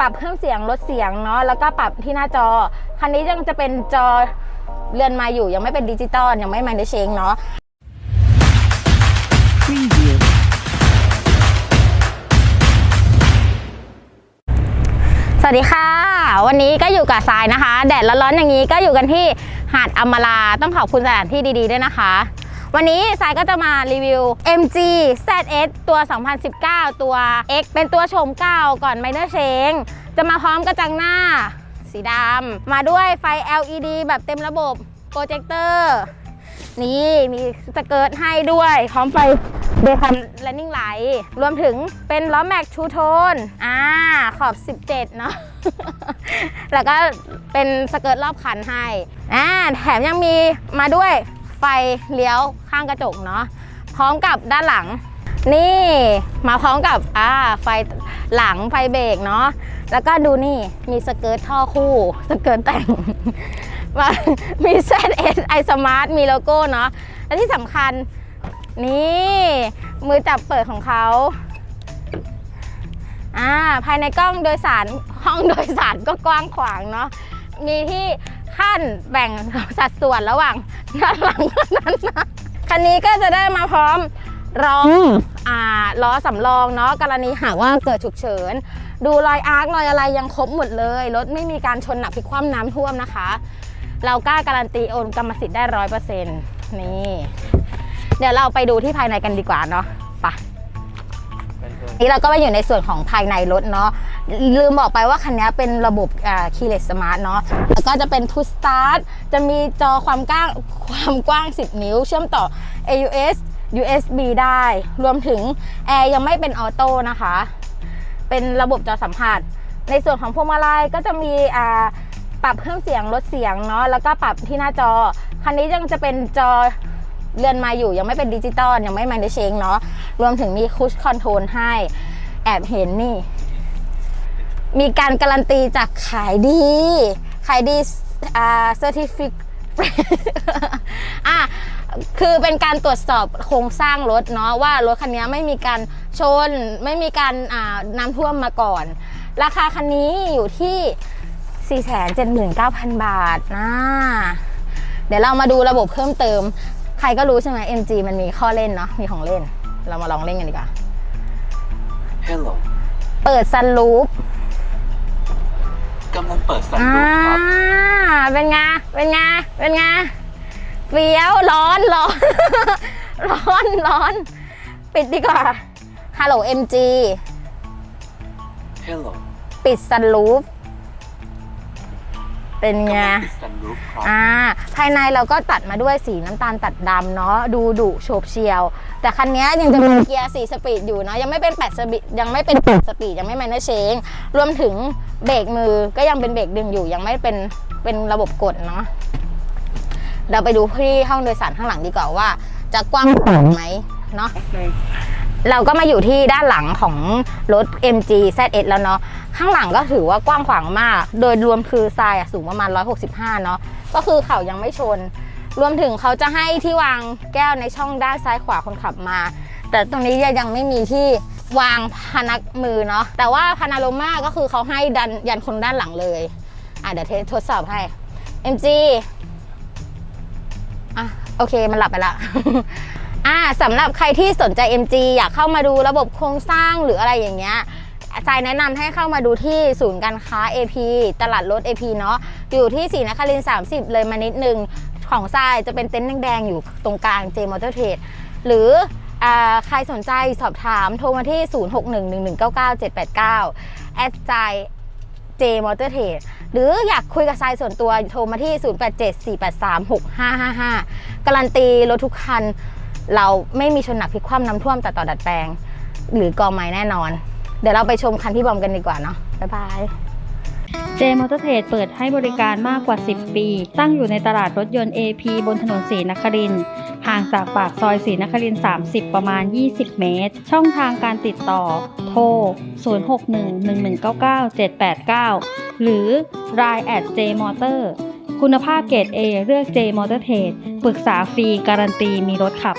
ปรับเพิ่มเสียงลดเสียงเนาะแล้วก็ปรับที่หน้าจอ คันนี้ยังจะเป็นจอเรือนมาอยู่ยังไม่เป็นดิจิตอลยังไม่มันเดเชงเนาะสวัสดีค่ะ วันนี้ก็อยู่กับทรายนะคะ แดดร้อนๆอย่างนี้ก็อยู่กันที่หาดอมราต้องขอบคุณสถานที่ดีๆด้วยนะคะ วันนี้ทรายก็จะมารีวิว MG ZS ตัว 2019 ตัว X เป็นตัวโฉมเก่าก่อนไมเนอร์เชงจะมาพร้อมกระจังหน้า สีดำมาด้วยไฟ LED แบบเต็มระบบโปรเจคเตอร์นี่มีสเกิร์ตให้ด้วยพร้อมไฟเดย์คัมแลนดิ้งไหล รวมถึงเป็นล้อแม็กชูโทนอ่าขอบ 17 เนาะแล้วก็เป็นสเกิร์ตรอบคันให้อ่าแถมยังมีมาด้วย ไฟเลี้ยวข้างกระจกเนาะพร้อมกับด้านหลัง นี่มาพร้อมกับอ่าไฟหลังไฟเบรกเนาะแล้วก็ดูนี่มีสเกิร์ตท่อคู่สเกิร์ตแต่งว่ามี ZS i Smart มีโลโก้เนาะและที่สำคัญ นี่ มือจับเปิดของเขาอ่าภายในกล้องโดยสารห้องโดยสารก็กว้างขวางเนาะมีที่ ขั้นแบ่งสัดส่วนระหว่างด้านหลังกับด้านหน้าคันนี้ก็จะได้มาพร้อมรองอ่าล้อสำรองเนาะกรณีหากว่าเกิดฉุกเฉิน ดูรอยอาร์ครอยอะไรยังครบหมดเลยรถไม่มีการชนหนักพลิกคว่ำน้ำท่วมนะคะ เรากล้าการันตีโอนกรรมสิทธิ์ได้ร้อยเปอร์เซ็นต์นี่ เดี๋ยวเราไปดูที่ภายในกันดีกว่าเนาะไปะ นี่เราก็มาอยู่ในส่วนของภายในรถเนาะลืมบอกไปว่าคันนี้เป็นระบบคีย์เลสสมาร์ทเนาะแล้วก็จะเป็น Push Start จะมีจอความกว้างความกว้าง 10 นิ้ว เชื่อมต่อ AUX USB ได้ รวมถึงแอร์ยังไม่เป็นออโต้นะคะ เป็นระบบจอสัมผัส ในส่วนของพวงมาลัยก็จะมีปรับเพิ่มเสียงลดเสียงเนาะแล้วก็ปรับที่หน้าจอ คันนี้ยังจะเป็นจอเรือนมาอยู่ยังไม่เป็นดิจิตอลยังไม่มันเดเชงเนาะ รวมถึงมีคุชคอนโทรลให้ แอบเห็นนี่ มีการการันตีจากขายดี ขายดีอ่าเซอร์ติฟิกอะคือเป็นการตรวจสอบโครงสร้างรถเนาะว่ารถคันนี้ไม่มีการชน ไม่มีการน้ำท่วมมาก่อน ราคาคันนี้อยู่ที่ 479,000 บาทนะเดี๋ยวเรามาดูระบบเพิ่มเติม ใครก็รู้ใช่ไหม MG มันมีข้อเล่นเนาะมีของเล่น เรามาลองเล่นกันดีกว่า Hello เปิดซันรูฟกำลังเปิดสันอ่ารูฟครับ เป็นไง เป็นไง เป็นไงเฟี้ยวร้อนร้อน ร้อนร้อน ปิดดีกว่า ฮัลโหล MG Hello ปิดซันรูฟ เป็นไงกำลังปิดสันรูฟครับ อ่าภายในเราก็ตัดมาด้วยสีน้ำตาลตัดดำเนาะดูดุโฉบเฉียว แต่คันนี้ยังจะมีเกียร์4สปีดอยู่เนาะยังไม่เป็น8สปีดยังไม่เป็น8สปีดยังไม่แมนเนอร์เชงรวมถึงเบรกมือก็ยังเป็นเบรกดึงอยู่ ยังไม่เป็นเป็นระบบกดเนาะเราไปดูที่ห้องโดยสารข้างหลังดีกว่าว่า จะกว้างขวางไหมเนาะ เราก็มาอยู่ที่ด้านหลังของรถ MG ZS แล้วเนาะข้างหลังก็ถือว่ากว้างขวางมาก โดยรวมคือทรายสูงประมาณ 165 เนาะก็คือเข่ายังไม่ชน รวมถึงเขาจะให้ที่วางแก้วในช่องด้านซ้ายขวาคนขับมา แต่ตรงนี้ยังไม่มีที่วางพนักมือเนาะแต่ว่าพานาโรมาก็คือเขาให้ดันยันคนด้านหลังเลยอะเดี๋ยวเทสทดสอบให้ MG อะโอเคมันหลับไปละ อ่าสำหรับใครที่สนใจ MG อยากเข้ามาดูระบบโครงสร้างหรืออะไรอย่างเงี้ยใจแนะนำให้เข้ามาดูที่ศูนย์การค้า AP ตลาดรถ AP เนาะอยู่ที่ศรีนครินทร์30 เลยมานิดนึง ของทรายจะเป็นเต็นท์แดงๆอยู่ตรงกลาง J Motor Trade หรือใครสนใจสอบถามโทรมาที่ 0611199789 แอดไซ J Motor Trade หรืออยากคุยกับทรายส่วนตัวโทรมาที่ 0874836555 การันตีรถทุกคัน เราไม่มีชนหนักพลิกคว่ำน้ำท่วมแต่ต่อดัดแปลง หรือกอไม้แน่นอน เดี๋ยวเราไปชมคันพี่บอมกันดีกว่าเนาะบ๊ายบายเจมอเตอร์เทรดเปิดให้บริการมากกว่า 10 ปี ตั้งอยู่ในตลาดรถยนต์ AP บนถนนศรีนครินห่างจากปากซอยศรีนครินทร์30 ประมาณ 20 เมตร ช่องทางการติดต่อ โทร 0611199789 หรือ Line at jmotor คุณภาพเกรด A เลือก J Motor Trade ปรึกษาฟรีการันตีมีรถขับ